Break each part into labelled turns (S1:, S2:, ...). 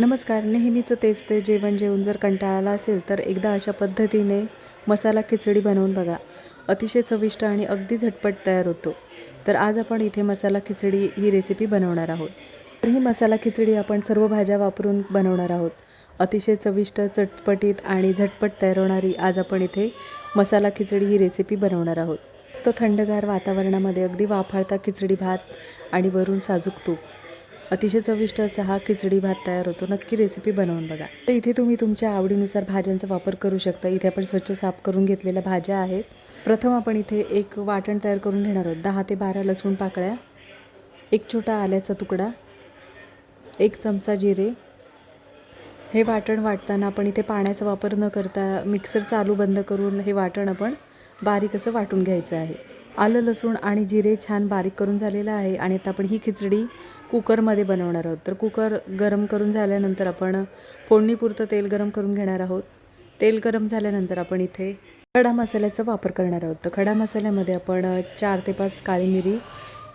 S1: नमस्कार नेहमीचं तेच ते जेवण जेवून जर कंटाळाला असेल तर एकदा अशा पद्धतीने मसाला खिचडी बनवून बघा. अतिशय चविष्ट आणि अगदी झटपट तयार होतो. तर आज आपण इथे मसाला खिचडी ही रेसिपी बनवणार आहोत. तर ही मसाला खिचडी आपण सर्व भाज्या वापरून बनवणार आहोत. अतिशय चविष्ट चटपटीत आणि झटपट तयार होणारी आज आपण इथे मसाला खिचडी ही रेसिपी बनवणार आहोत. तो थंडगार वातावरणामध्ये अगदी वाफाळता खिचडी भात आणि वरून साजूक तूप. अतिशय चविष्ट असा हा खिचडी भात तयार होतो. नक्की रेसिपी बनवून बघा. तर इथे तुम्ही तुमच्या आवडीनुसार भाज्यांचा वापर करू शकता. इथे आपण स्वच्छ साफ करून घेतलेल्या भाज्या आहेत. प्रथम आपण इथे एक वाटण तयार करून घेणार आहोत. दहा ते बारा लसूण पाकळ्या एक छोटा आल्याचा तुकडा एक चमचा जिरे. हे वाटण वाटताना आपण इथे पाण्याचा वापर न करता मिक्सर चालू बंद करून हे वाटण आपण बारीक असं वाटून घ्यायचं आहे. आलं लसूण आणि जिरे छान बारीक करून झालेलं आहे आणि आता आपण ही खिचडी कुकरमध्ये बनवणार आहोत. तर कुकर गरम करून झाल्यानंतर आपण फोडणीपुरतं तेल गरम करून घेणार आहोत. तेल गरम झाल्यानंतर आपण इथे खडा मसाल्याचा वापर करणार आहोत. तर खडा मसाल्यामध्ये आपण चार ते पाच काळी मिरी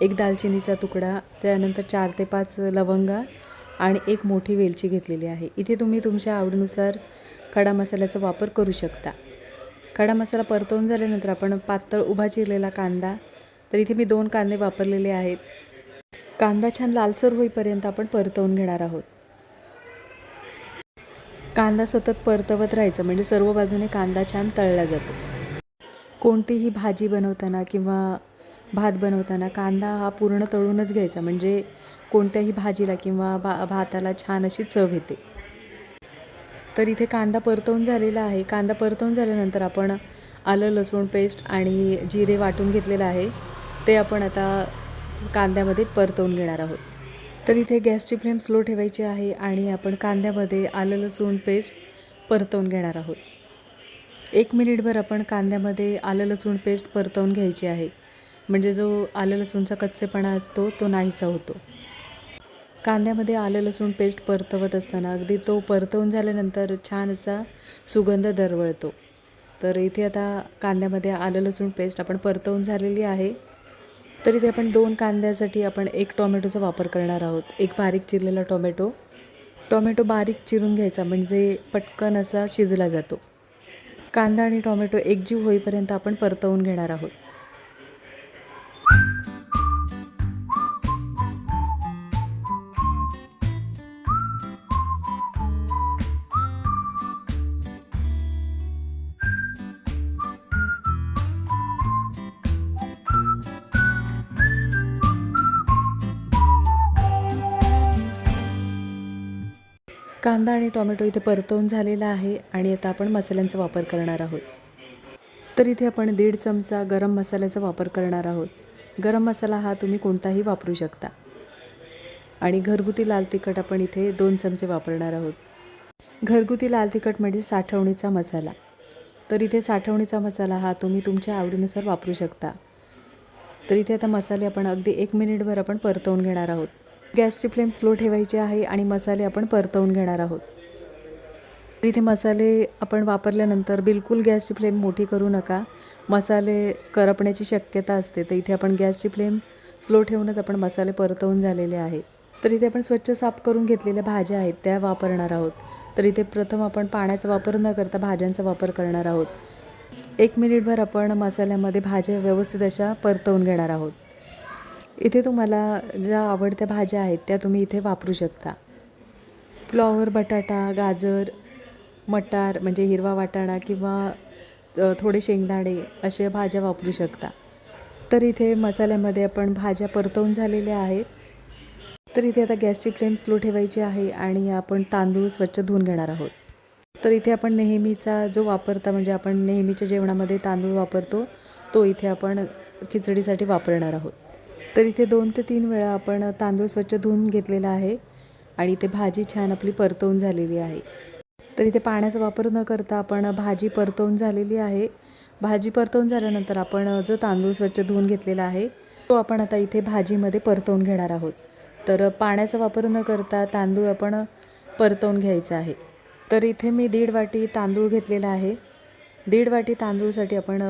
S1: एक दालचिनीचा तुकडा त्यानंतर चार ते पाच लवंगा आणि एक मोठी वेलची घेतलेली आहे. इथे तुम्ही तुमच्या आवडीनुसार खडा मसाल्याचा वापर करू शकता. खडा मसाला परतवून झाल्यानंतर आपण पातळ उभा चिरलेला कांदा तर इथे मी दोन कांदे वापरलेले आहेत. कांदा छान लालसर होईपर्यंत आपण परतवून घेणार आहोत. कांदा सतत परतवत राहायचं म्हणजे सर्व बाजूने कांदा छान तळला जातो. कोणतीही भाजी बनवताना किंवा भात बनवताना कांदा हा पूर्ण तळूनच घ्यायचा म्हणजे कोणत्याही भाजीला किंवा भा भाताला छान अशी चव येते. तर इथे कांदा परतवून झालेला आहे. कांदा परतवून झाल्यानंतर आपण आलं लसूण पेस्ट आणि जिरे वाटून घेतलेलं आहे. ते आपण आता कांद्यामध्ये परतवून घेणार आहोत. तर इथे गॅसची फ्लेम स्लो ठेवायची आहे आणि आपण कांद्यामध्ये आलं लसूण पेस्ट परतवून घेणार आहोत. एक मिनिटभर आपण कांद्यामध्ये आलं लसूण पेस्ट परतवून घ्यायची आहे. म्हणजे जो आलं लसूणचा कच्चेपणा असतो तो नाहीसा होतो. कांद्यामध्ये आलं लसूण पेस्ट परतवत असताना अगदी तो परतवून झाल्यानंतर छान असा सुगंध दरवळतो. तर इथे आता कांद्यामध्ये आलं लसूण पेस्ट आपण परतवून झालेली आहे. तर इथे आपण दोन कांद्यासाठी आपण एक टोमॅटोचा वापर करणार आहोत. एक बारीक चिरलेला टोमॅटो. टोमॅटो बारीक चिरून घ्यायचा म्हणजे पटकन असा शिजला जातो. कांदा आणि टोमॅटो एकजीव होईपर्यंत आपण परतवून घेणार आहोत. कांदा आणि टोमॅटो इथे परतवून झालेला आहे आणि आता आपण मसाल्यांचा वापर करणार आहोत. तर इथे आपण दीड चमचा गरम मसाल्याचा वापर करणार आहोत. गरम मसाला हा तुम्ही कोणताही वापरू शकता. आणि घरगुती लाल तिखट आपण इथे दोन चमचे वापरणार आहोत. घरगुती लाल तिखट म्हणजे साठवणीचा मसाला. तर इथे साठवणीचा मसाला हा तुम्ही तुमच्या आवडीनुसार वापरू शकता. तर इथे आता मसाले आपण अगदी एक मिनिटभर आपण परतवून घेणार आहोत. गॅसची फ्लेम स्लो ठेवायची आहे आणि मसाले आपण परतवून घेणार आहोत. इथे मसाले आपण वापरल्यानंतर बिलकुल गॅसची फ्लेम मोठी करू नका. मसाले करपण्याची शक्यता असते तर इथे आपण गॅसची फ्लेम स्लो ठेवूनच आपण मसाले परतवून झालेले आहे तर इथे आपण स्वच्छ साफ करून घेतलेल्या भाज्या आहेत त्या वापरणार आहोत. तर इथे प्रथम आपण पाण्याचा वापर न करता भाज्यांचा वापर करणार आहोत. एक मिनिटभर आपण मसाल्यामध्ये भाज्या व्यवस्थित अशा परतवून घेणार आहोत. इथे तुम्हाला ज्या आवडत्या भाज्या आहेत त्या तुम्ही इथे वापरू शकता. फ्लॉवर बटाटा गाजर मटार म्हणजे हिरवा वाटाणा किंवा थोडे शेंगदाणे अशा भाज्या वापरू शकता. तर इथे मसाल्यामध्ये आपण भाज्या परतवून झालेल्या आहेत. तर इथे आता गॅसची फ्लेम स्लो ठेवायची आहे आणि आपण तांदूळ स्वच्छ धुवून घेणार आहोत. तर इथे आपण नेहमीचा जो वापरता म्हणजे आपण नेहमीच्या जेवणामध्ये तांदूळ वापरतो तो इथे आपण खिचडीसाठी वापरणार आहोत. तर इथे दोन ते तीन वेळा आपण तांदूळ स्वच्छ धुवून घेतलेला आहे आणि इथे भाजी छान आपली परतवून झालेली आहे. तर इथे पाण्याचा वापर न करता आपण भाजी परतवून झालेली आहे. भाजी परतवून झाल्यानंतर आपण जो तांदूळ स्वच्छ धुवून घेतलेला आहे तो आपण आता इथे भाजीमध्ये परतवून घेणार आहोत. तर पाण्याचा वापर न करता तांदूळ आपण परतवून घ्यायचा आहे. तर इथे मी दीड वाटी तांदूळ घेतलेला आहे. दीड वाटी तांदूळसाठी आपण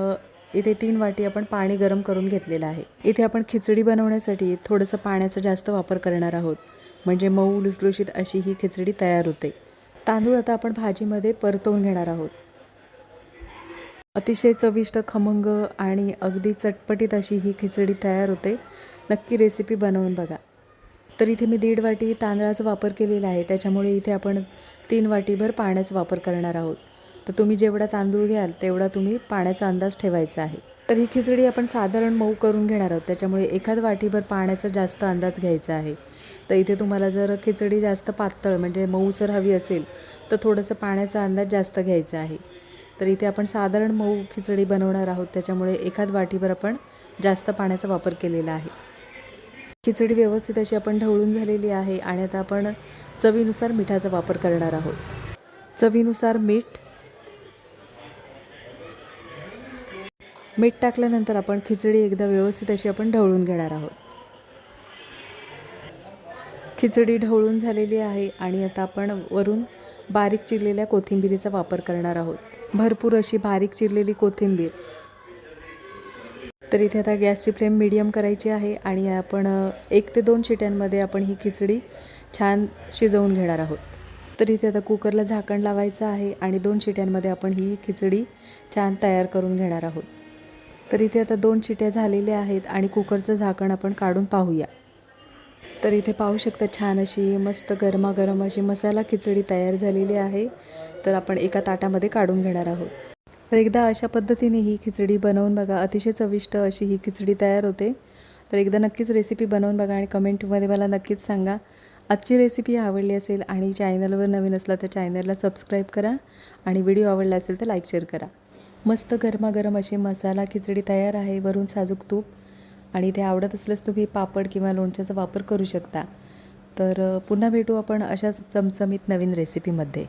S1: इथे तीन वाटी आपण पाणी गरम करून घेतलेलं आहे. इथे आपण खिचडी बनवण्यासाठी थोडंसं पाण्याचा जास्त वापर करणार आहोत. म्हणजे मऊ लुसलुशीत अशी ही खिचडी तयार होते. तांदूळ आता आपण भाजीमध्ये परतवून घेणार आहोत. अतिशय चविष्ट खमंग आणि अगदी चटपटीत अशी ही खिचडी तयार होते. नक्की रेसिपी बनवून बघा. तर इथे मी दीड वाटी तांदळाचा वापर केलेला आहे. त्याच्यामुळे इथे आपण तीन वाटीभर पाण्याचा वापर करणार आहोत. तर तुम्ही जेवढा तांदूळ घ्याल तेवढा तुम्ही पाण्याचा अंदाज ठेवायचा आहे. तर ही खिचडी आपण साधारण मऊ करून घेणार आहोत. त्याच्यामुळे एखाद वाटीभर पाण्याचा जास्त अंदाज घ्यायचा आहे. तर इथे तुम्हाला जर खिचडी जास्त पातळ म्हणजे मऊसर हवी असेल तर थोडंसं पाण्याचा अंदाज जास्त घ्यायचा आहे. तर इथे आपण साधारण मऊ खिचडी बनवणार आहोत. त्याच्यामुळे एखाद वाटीभर आपण जास्त पाण्याचा वापर केलेला आहे. खिचडी व्यवस्थित अशी आपण ढवळून झालेली आहे आणि आता आपण चवीनुसार मिठाचा वापर करणार आहोत. चवीनुसार मीठ मीठ टाकल्यानंतर आपण खिचडी एकदा व्यवस्थित अशी आपण ढवळून घेणार आहोत. खिचडी ढवळून झालेली आहे आणि आता आपण वरून बारीक चिरलेल्या कोथिंबिरीचा वापर करणार आहोत. भरपूर अशी बारीक चिरलेली कोथिंबीर. तर इथे आता गॅसची फ्लेम मिडियम करायची आहे आणि आपण एक ते दोन शिट्यांमध्ये आपण ही खिचडी छान शिजवून घेणार आहोत. तर इथे आता कुकरला झाकण लावायचं आहे आणि दोन शिट्यांमध्ये आपण ही खिचडी छान तयार करून घेणार आहोत. तर इथे आता दोन चिट्या झालेल्या आहेत आणि कुकरचं झाकण आपण काढून पाहूया. तर इथे पाहू शकता छान अशी मस्त गरमागरम अशी मसाला खिचडी तयार झालेली आहे. तर आपण एका ताटामध्ये काढून घेणार आहोत. तर एकदा अशा पद्धतीने ही खिचडी बनवून बघा. अतिशय चविष्ट अशी ही खिचडी तयार होते. तर एकदा नक्कीच रेसिपी बनवून बघा आणि कमेंटमध्ये मला नक्कीच सांगा. आजची रेसिपी आवडली असेल आणि चॅनलवर नवीन असला तर चॅनलला सबस्क्राईब करा आणि व्हिडिओ आवडला असेल तर लाईक शेअर करा. मस्त गरमागरम अशी मसाला खिचडी तयार आहे वरून साजूक तूप आणि ते आवडत असल्यास तुम्ही पापड किंवा लोणच्याचा वापर करू शकता. तर पुन्हा भेटू आपण अशाच चमचमीत नवीन रेसिपीमध्ये